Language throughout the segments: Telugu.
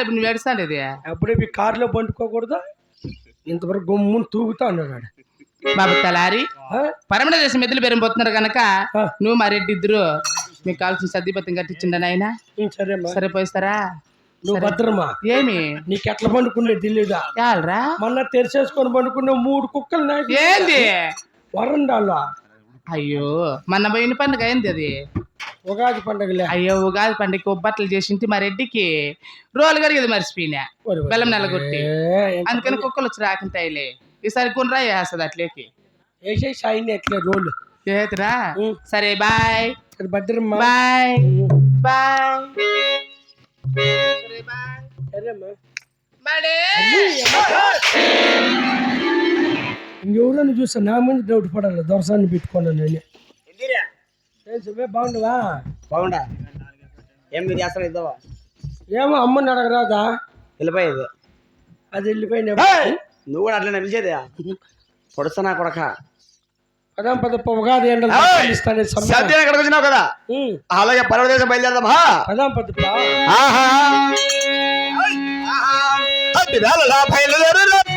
ఇప్పుడు నువ్వు ఏడుస్తాండి ఇది అప్పుడే మీ కారులో పండుకోకూడదా? ఇంతవరకు గమ్మును తూగుతా అన్నాడు ఆడ. బాబు తలారి? పరమణ దేశం ఎద్దులు పెరిగిపోతున్నారు కనుక. నువ్వు మా రెడ్డి ఇద్దరు మీకు కావాల్సిన సర్దిపత్యం కట్టించిండ నాయన ఉం, సరేమ్మా సరే పోయిస్తారా? నువ్వు భద్రమా? ఏమి? నీకు ఎట్లా పండుకునే తెలియదా మొన్న తెరిచేసుకొని పండుకున్న మూడు కుక్కలు ఏంది? వరండాలో. అయ్యో మొన్న పోయిన పండుగ అయింది అది? ఉగాది పండగలే. అయ్యో ఉగాది పండుగకి ఒబ్బట్లు చేసింటి మా రెడ్డికి. రోలు కడిగేది మర్చిపోయినా. బెల్లం ఎంత అందుకని కుక్కలు వచ్చి రాకుంటాయిలే. ఈసారి కొనరా వేస్తుంది అట్లేకి. ఎట్లే రోడ్లు చేతురా. సరే బాయ్. సరే భద్రమ్మా. బాయ్. బాయ్. సరే బాయ్. సరేమ్మా. బాడే ఇంకెవరైనా చూస్తే నా ముందు డౌట్ పడాలి దొరసాన్ని పెట్టుకున్నాను నేను. సుబ్బే బాగుండవా బాగుండా. ఏం మీరు చేస్తారు ఇద్దావా ఏమో అమ్మని అడగరాదా? వెళ్ళిపోయేది. అది వెళ్ళిపోయిన నువ్వు కూడా అట్లనే పిలిచేది పొడుస్తున్నా కొడక. పదాం పద! ఇస్తానే సద్యం ఎక్కడికి వచ్చినావు కదా? అలాగే పర్వదేశం బయలుదేరదామా పదాం పద. ఆహా. బయలుదేరు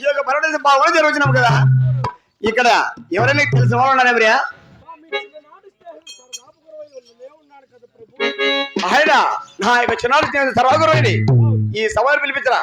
ఈ యొక్క పర్వదేశం బాగా జరుగుతున్నాం కదా. ఇక్కడ ఎవరైనా తెలిసిన వాళ్ళు ఉన్నారా ఎవరియా ఆయన నా యొక్క చిన్నాడు స్నేహితుడు సర్వగురువుని ఈ సవాలు పిలిపించరా.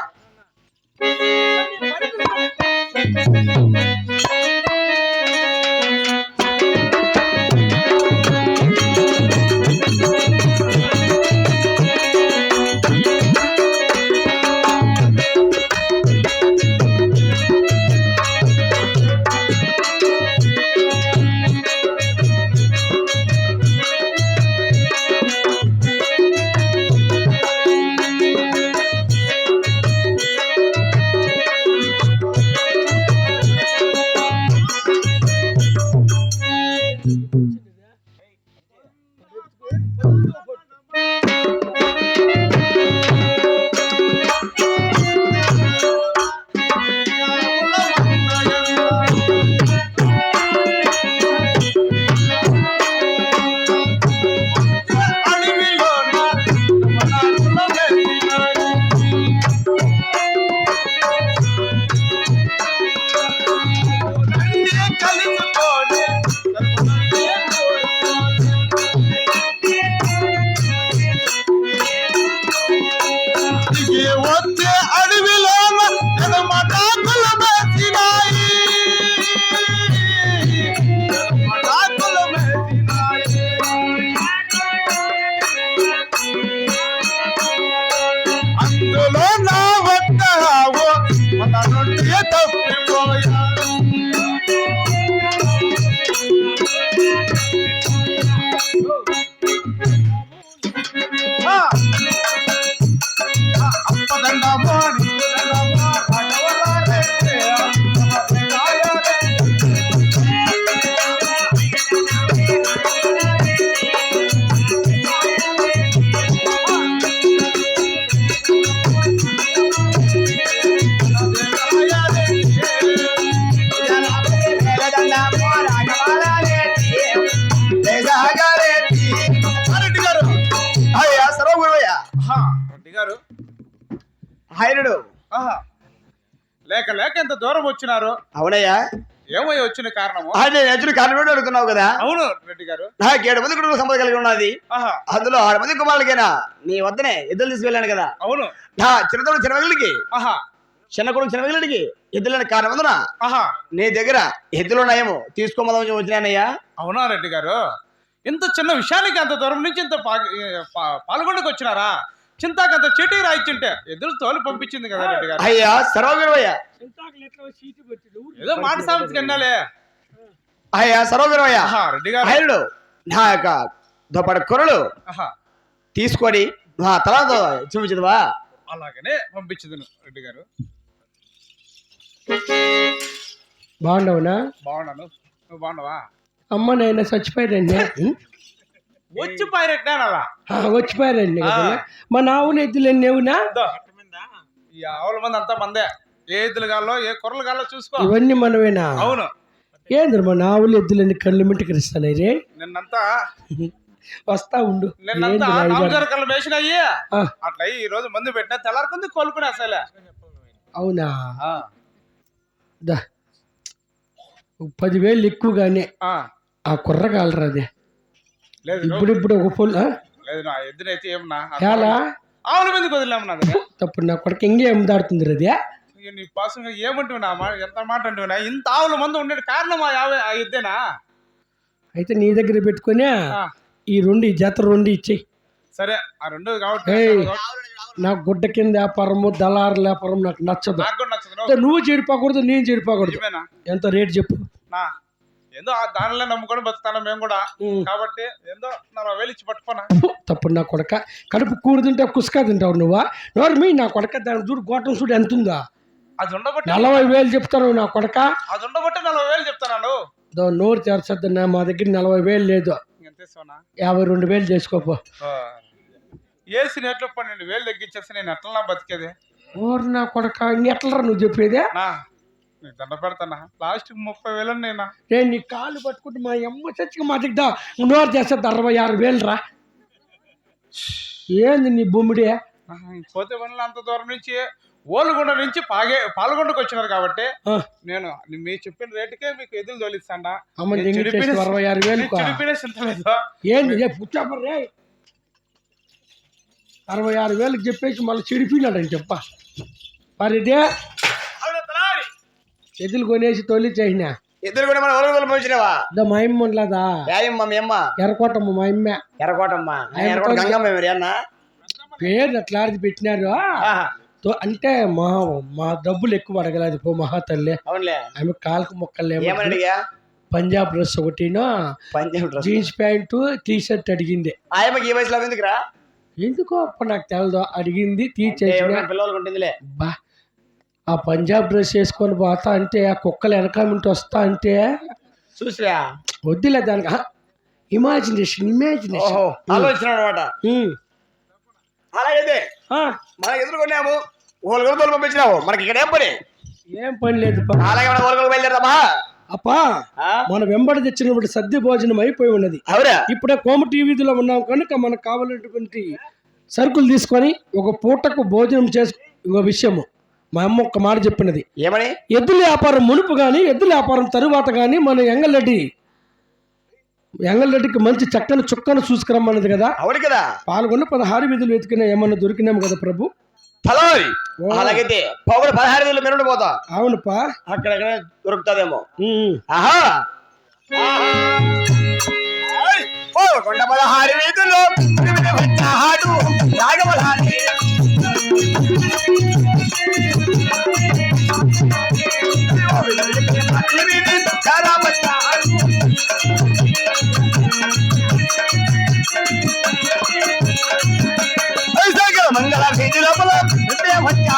వచ్చే హైరుడు. లేక లేక ఎంత దూరం వచ్చినారు? అవునయ్యా. ఏమై వచ్చిన కారణము? అదే నచ్చిన కారణం అడుగుతున్నావు కదా? అవును రెడ్డి గారు. నాకు ఏడు మంది కుటుంబ సంపద కలిగి ఉన్నది. అందులో ఆరు మంది కుమారులకైనా నీ వద్దనే ఎద్దులు తీసుకెళ్ళాను కదా? అవును. నా చిన్నతోడు ఆహా. చిన్న కొడుకు చిన్నమగిలికి ఎద్దులని కారణం అందున నీ దగ్గర ఎద్దులు ఉన్నాయేమో తీసుకోమని వచ్చినానయ్యా. అవునా రెడ్డి గారు? ఇంత చిన్న విషయానికి అంత దూరం నుంచి ఇంత పాల్గొండకు వచ్చినారా? చింతాకి అంత చీటీ రాయిచ్చింటే ఎదురు తోలు పంపించింది కదా రెడ్డి గారు. అయ్యా సర్వగురవయ్య ఏదో మాట సామెతకి వినాలే అయ్యా సర్వగురవయ్య ఆహా రెడ్డి గారు. ఆయన నా యొక్క దుప్పటి కొరలు తీసుకొని నా తలతో చూపించదువా? అలాగనే పంపించదు రెడ్డి గారు. బాగుండవునా బాగున్నాను. నువ్వు బాగున్నావా? అమ్మ నాయన చచ్చిపోయారండి ఉం? వచ్చి పైరెట్టాను అలా ఆ, వచ్చిపోయారండి కదా ఆ. మన ఆవులు ఎద్దులు ఇదో. ఈ ఆవుల మంది అంతా మందే. ఏ ఎద్దులు గాల్లో ఏ కుర్రలు గాల్లో చూసుకో. ఇవన్నీ మనమేనా అవును. ఏంద్ర మన ఆవులు ఎద్దులన్నీ కళ్ళు మిట్టుకరిస్తాయి రే? నిన్నంతా వస్తా ఉండు. కళ్ళు వేసిన అయ్యి అట్లా ఈ రోజు మందు పెట్టినా తెల్లారుకుంది కోలుకునే అసలే. అవునా? దా. పదివేలు ఎక్కువగానే ఆ, ఆ కుర్రగాలరా నువ్వు- ఇప్పుడిప్పుడు ఒక ఫుల్ లేదు నా ఎద్దునైతే ఏమన్నా ఎలా ఆవుల మందికి వదిలేమన్నది తప్పుడు నా కొడుకు ఇంకే ఏం దాడుతుంది ఇక నీ పాసం ఏమంటున్నా ఎంత మాట అంటున్నా ఇంత ఆవుల మంది ఉండే కారణం ఆ ఎద్దేనా? అయితే నీ దగ్గర పెట్టుకొని ఈ రెండు ఈ జత రెండు ఇచ్చేయి. సరే ఆ రెండు కాబట్టి. నాకు గుడ్డ కింద వ్యాపారము దళారు వ్యాపారం నాకు నచ్చదు. నువ్వు చెడిపోకూడదు నేను చెడిపోకూడదు ఎంత రేట్ చెప్పు. నా ఏందో ఆ దానిలో నమ్ముకొని బతుకుతాను మేము కూడా. కాబట్టి ఏందో నలభై వేలు ఇచ్చి పట్టుకోనా? తప్పుడు నా కొడక. కడుపు కూడు తింటే కుసుక తింటావు నువ్వా? నోరు మీ నా కొడక దాని చూడు గోటం చూడు ఎంత ఉందా? అది ఉండబట్టి నలభై వేలు చెప్తాను నా కొడక. అది ఉండబట్టి నలభై వేలు చెప్తాను నోరు తెరచద్దు మా దగ్గర నలభై వేలు లేదు. యాభై రెండు వేలు చేసుకోపో. ఏసీ నెట్లో పన్నెండు వేలు తగ్గించేసి నేను ఎట్లా బతికేది? ఓరు నా కొడక ఇంకెట్లరా నువ్వు చెప్పేదే? నీకు దండ పెడతానా? లాస్ట్ ముప్పై వేలు నేనా? నేను నీ కాళ్ళు పట్టుకుంటే మా అమ్మ చచ్చిగా మా దగ్గర నోరు చేస్తుంది అరవై ఆరు వేలు రా ఏంది నీ బొమ్మిడే? పోతే పనులు అంత దూరం నుంచి ఓలుగుండ నుంచి పాగే పాల్గొండకు వచ్చినారు కాబట్టి నేను మీరు చెప్పిన రేటుకే మీకు ఎదురు తోలిస్తాడా. అరవై ఆరు వేలు రే అరవై ఆరు వేలకు చెప్పేసి మళ్ళీ చెడిపోయినాడని చెప్ప. మరి ఇదే ఎదులు కొనేసి తొలి చేసిన. ఇద్దరు కూడా మన ఒరుగుదల పంపించినవా? ఇదో మా అమ్మ ఉండలేదా వ్యాయమ్మ మీ అమ్మ. ఎర్రకోటమ్మ మా అమ్మ. ఎర్రకోటమ్మ. ఎర్రకోట గంగమ్మ మరి అన్న పేరు అట్లా పెట్టినారు. అంటే మా మా డబ్బులు ఎక్కువ అడగలేదు పో మహా తల్లి ఆమె కాలుకు మొక్కలు Punjab dress ఒకటిను Punjab jeans pant T shirt అడిగింది ఆయమ్మకి ఈ వయసులో ఎందుకురా? ఎందుకో నాకు తెలదు. అడిగింది పిల్లలకు ఉంటుందిలే. బా ఆ పంజాబ్ డ్రెస్ వేసుకొని పోతా అంటే ఆ కుక్కలు వెనకాలంటే వస్తా అంటే చూసిరా? వద్దులే దానికి. ఇమాజినేషన్ ఇమాజినేషన్ ఆలోచన అనమాట అలాగైతే మనకి ఎదుర్కొన్నాము ఓలుగురు తోలు పంపించినావు మనకి ఇక్కడ ఏం పని? ఏం పని లేదు. అలాగే మన ఓలుగురు బయలుదేరదామా? అప్పా? మన వెంబడి తెచ్చినప్పుడు సద్య భోజనం అయిపోయి ఉన్నది. అవురా ఇప్పుడే కోమటి వీధిలో ఉన్నాం కనుక మనకు కావాలన్నటువంటి సరుకులు తీసుకొని ఒక పూటకు భోజనం చేసు ఇంకో విషయము. మా అమ్మ ఒక్క మాట చెప్పినది. ఏమని? ఎద్దుల వ్యాపారం మునుపు కానీ ఎద్దుల వ్యాపారం తరువాత కానీ మన ఎంగల్రెడ్డి ఎంగల్రెడ్డికి మంచి చక్కని చుక్కను చూసుకురమ్మన్నది కదా. అవును కదా. పాల్గొని పదహారు విధులు వెతికినా ఏమన్నా దొరికినాము కదా ప్రభు? తలవారి ఓ. అలాగైతే పౌరు పదహారు వేలు మెరుండి పోతా. అవునుపా. అక్కడక్కడ దొరుకుతుందేమో. ఉమ్. ఆహా! ఏయ్! ఓ కొండ పదహారు వీధుల్లో వచ్చాడు. ಮಂಗಳ ಭೇಟಿ ಲಬಲ ಹತ್ಯಾ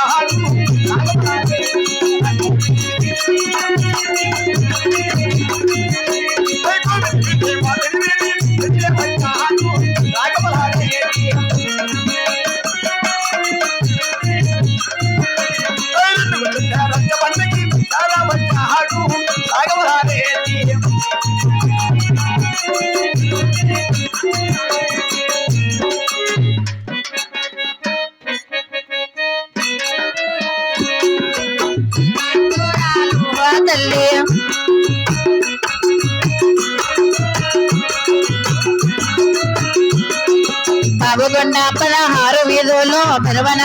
గోగుగొండ పదహారు వీధులు మెరవన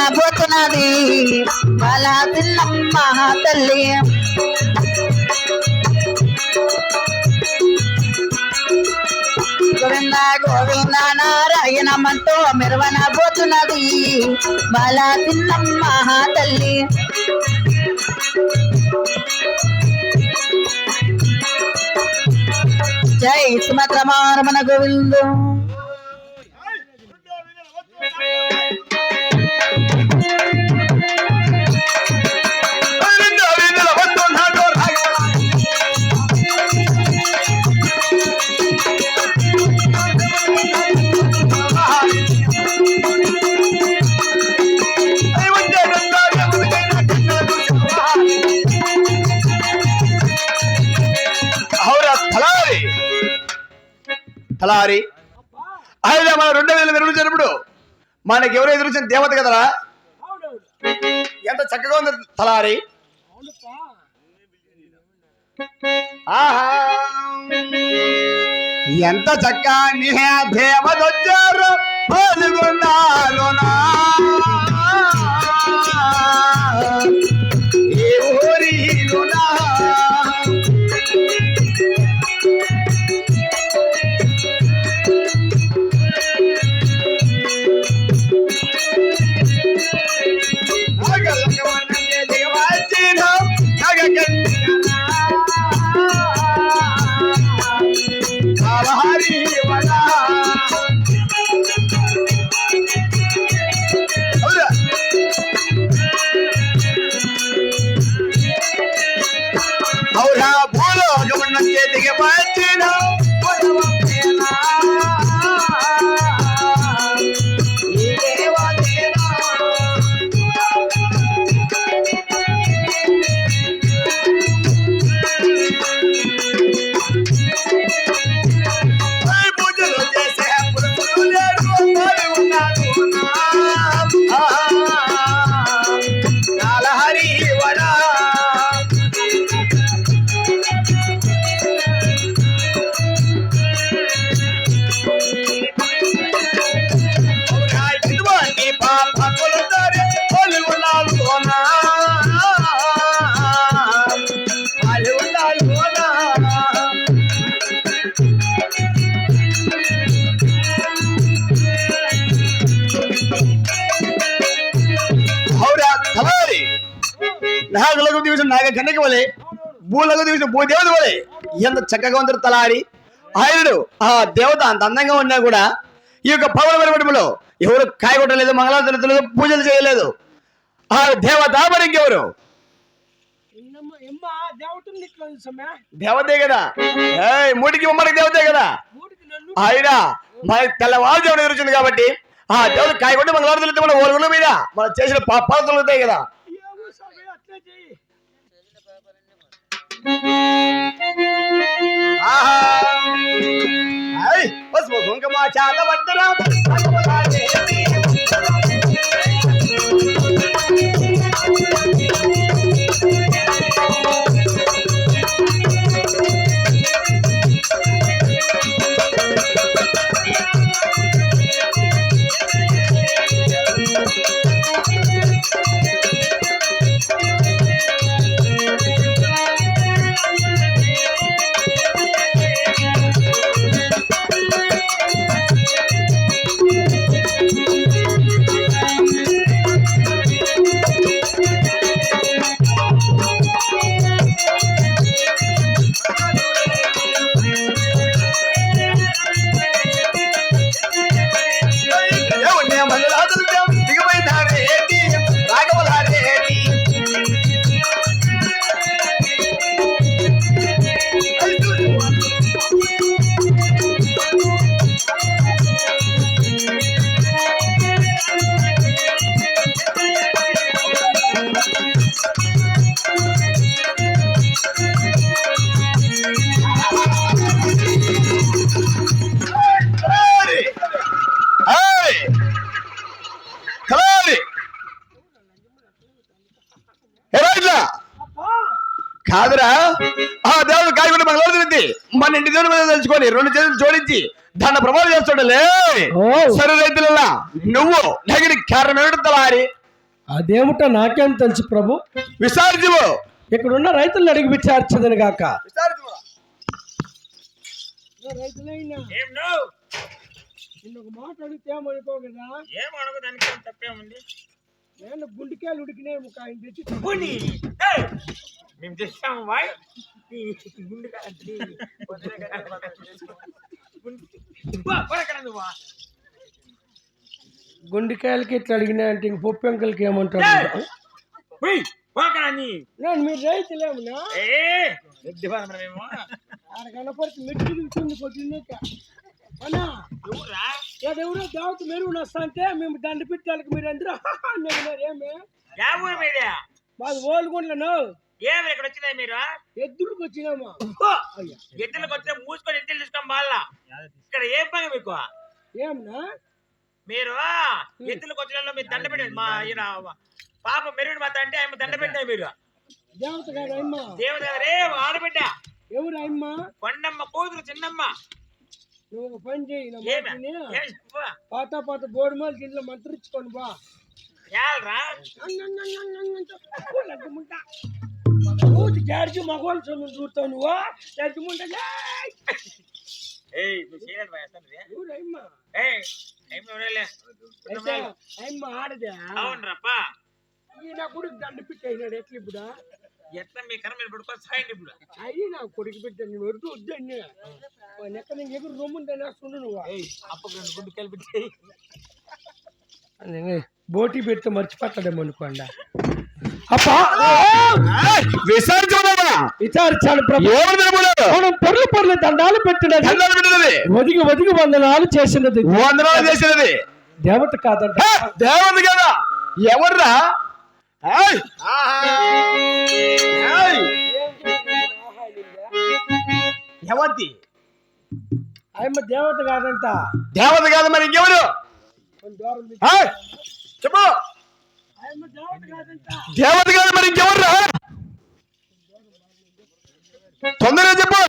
బాలా బాల తల్లి. గోవింద గోవింద నారాయణమంటూ మెరవనబోతున్నది పోతున్నది. బాల మహా తల్లి. జై సుమద్రమారమణ గోవిందు. అలారి ఆయన మన రెండు వేల నిర్మించినప్పుడు మనకి ఎవరు ఎదురొచ్చిన దేవత కదరా? ఎంత చక్కగా ఉంది తలారి. ఆహా. ఎంత చక్క దేవతొచ్చారు పాల్గొన్నాలోనా ఏ ఊరిలోనా? నాగలకమన్నే నాగలకు దివిసిన నాగ కన్యక వలె భూలకు దివిసిన భూ దేవత వలె ఎంత చక్కగా ఉంది తలారి ఆయనుడు ఆ దేవత అంత అందంగా ఉన్నా కూడా ఈ యొక్క పవన వెలువడుములో ఎవరు కాయగొట్టలేదు మంగళాచరతలేదు పూజలు చేయలేదు. ఆ దేవత మరి ఇంకెవరు? దేవతే కదా? ఏయ్ మూటికి ఉమ్మడికి దేవతే కదా? ఆయన మన తెల్లవారుజామున ఎదురుచింది కాబట్టి ఆ దేవుడు కాయగొట్టి లోపల మన ఓరుగుల మీద మనం చేసిన పాపాలు తొలుగుతాయి కదా. जागव కాదురా ఆ దేవుడు కాయకుండా బోధనెత్తి మన ఇంటి దేవుని మీద తెలుసుకొని రెండు చేతులు జోడించి దాన్ని ప్రమాదం చేస్తాడులే. ఓ. సరే రైతులలా నువ్వు దగ్గర కారణం ఏమిటి తలారి? అదేమిటో నాకేం తెలుసు ప్రభు? విసారించు ఇక్కడున్న రైతులను అడిగి విచారించదని గాక. ఏం నువ్వు? నిన్న ఒక మాట అడిగితే ఏమనుకో కదా? ఏం అడగదానికి ఏం తప్పేముంది? నేను గుండెకాయలు ఉడికినాయి ఒక ఆయన తెచ్చి! మేము తెచ్చాము బాయ్ ఈ గుండు కా- ఈ వదిలే కదా. గుండు- వా, పడకరా నువ్వు. గుండెకాయలకి ఇట్లా అడిగినాయి అంటే ఇంక పప్పు నీ. నేను మీరు మేము. ఆడ కనపడితే మెట్టు ఎవర్రా? ఎవరో దేవత మెరుగు వస్తా అంటే మేము దండ పెట్టాలకి మీరు అందరూ ఏమే మీదే? ఓల్గుండ్లను? ఏమి ఇక్కడ వచ్చినాయి మీరు? ఎద్దులకు వచ్చినామా! ఎద్దులకు వచ్చిన మూసుకొని ఎద్దులు తీసుకొని బాల్లా. ఇక్కడ ఏం పని మీకు? ఏమన్నా? మీరు ఎద్దులకు వచ్చిన మీరు దండ పెట్టండి మా ఈయన పాప మెరుగు మాత అంటే ఆయన దండ పెట్టారు మీరు. దేవత గారు అమ్మ దేవుడు రే ఆడబిడ్డ. ఎవరు అమ్మ కొండమ్మ కూతురు చిన్నమ్మ. నువ్వు ఒక పని చేయి నా ఏమి మాటని ఏమి చెప్పు? పాత పాత బోడిమాలకి ఇంట్లో మంత్రించుకొని బా యాల్రా జాడ్జి మగవాళ్ళు చదువు చూస్తావు నువ్వు జడ్జిముంటా ఏయ్ నువ్వు చేయలేదు భయ అసలు ఇది. ఎవరు అమ్మ ఏయ్ ఏం ఎవరేలే అయితే అమ్మ ఆడదే అవునరప్పా ఈ నా కొడుకు దండ పెట్టయినాడు ఎట్లా ఇప్పుడు ఎట్లా మీ కర్మ మీరు సాయండి ఇప్పుడు. అయ్యి నా కొడుకు పెట్టాను వరకు వద్దండి ఎక్కడ నీకు ఎగురు రొమ్ముందనే వస్తుండు నువ్వు. అప్పకు రెండు గుండు కలిపి బోటి పెడితే మర్చిపోతాడేమో అనుకోండి. విచారించాను ప్రభు. ఎవరు నిలబడారు మనం పొరలు పొరలు దండాలు పెట్టినది. దండాలు పెట్టినది. ఒదిగి ఒదిగి వందనాలు చేసినది. వందనాలు చేసినది. దేవత కాదంట. హే, దేవుడు కదా. ఎవర్రా? ఎవరిది ఆయమ్మ దేవత కాదంట. దేవత కాదు మరి ఇంకెవరు! చెప్పు. దేవత కాదు మరి ఇంకెవర్రా తొందరగా చెప్పు!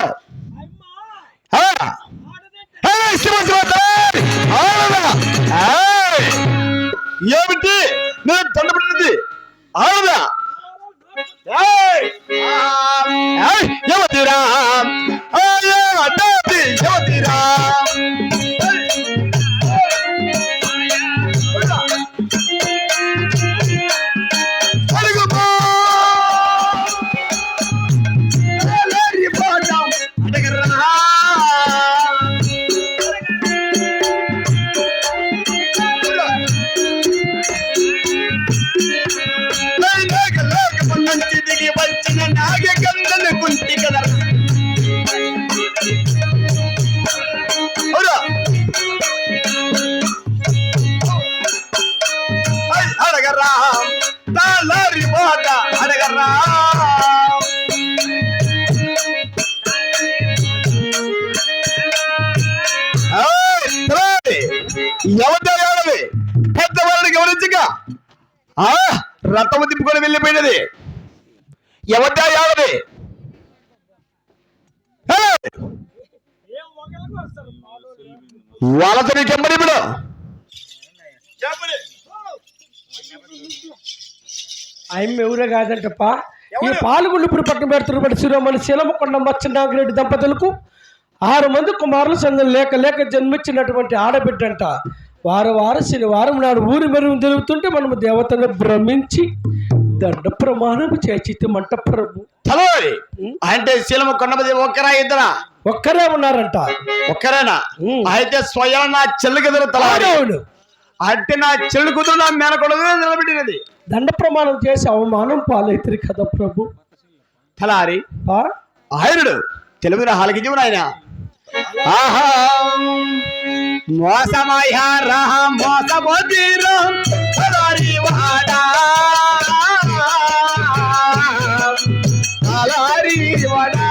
ఏమిటి? నేను దండపడింది ఆడదా ఏయ్! ఆ! ఏయ్! యువతిరా యువతిరా ఏయ్, రేయ్, పెద్దవాళ్ళని గమనించగా ఆ రథము తిప్పుకొని వెళ్ళిపోయినది. ఎవరిదా ఎవరిది ఏయ్, ఏం వాళ్ళతో నీకెమ్మడి ఇప్పుడు. ఆయమ్మ ఎవరే కాదంటప్ప? ఈ పాల్గొండుపురి పట్టణ పెడుతున్నబడి శిరోమణి శిలమ కొండ మచ్చ నాగిరెడ్డి దంపతులకు ఆరు మంది కుమారుల సంఘం లేక లేక జన్మించినటువంటి ఆడబిడ్డంట. వారు వారు శనివారం నాడు ఊరి మెరుగు తిరుగుతుంటే మనము దేవతను భ్రమించి దండ ప్రమాణం చేసి మంట ప్రభు. అంటే శీలము కొండపది ఒక్కరా ఇద్దరా? ఒక్కరే ఉన్నారంట. ఒక్కరేనా. అయితే స్వయం నా చెల్లి కదరు తలారి. అవును అంటే నా చెల్లి కూతురు నా మేనకొడదు నిలబెట్టినది దండ ప్రమాణం చేసి అవమానం పాలైతురు కదా ప్రభు. తలారి? ఆయనుడు. తెలుగున హాలకి ఆయన. ఆహా మోసమయ్యా రహ మోసమోదీరు తలారి వాడా తలారి వాడా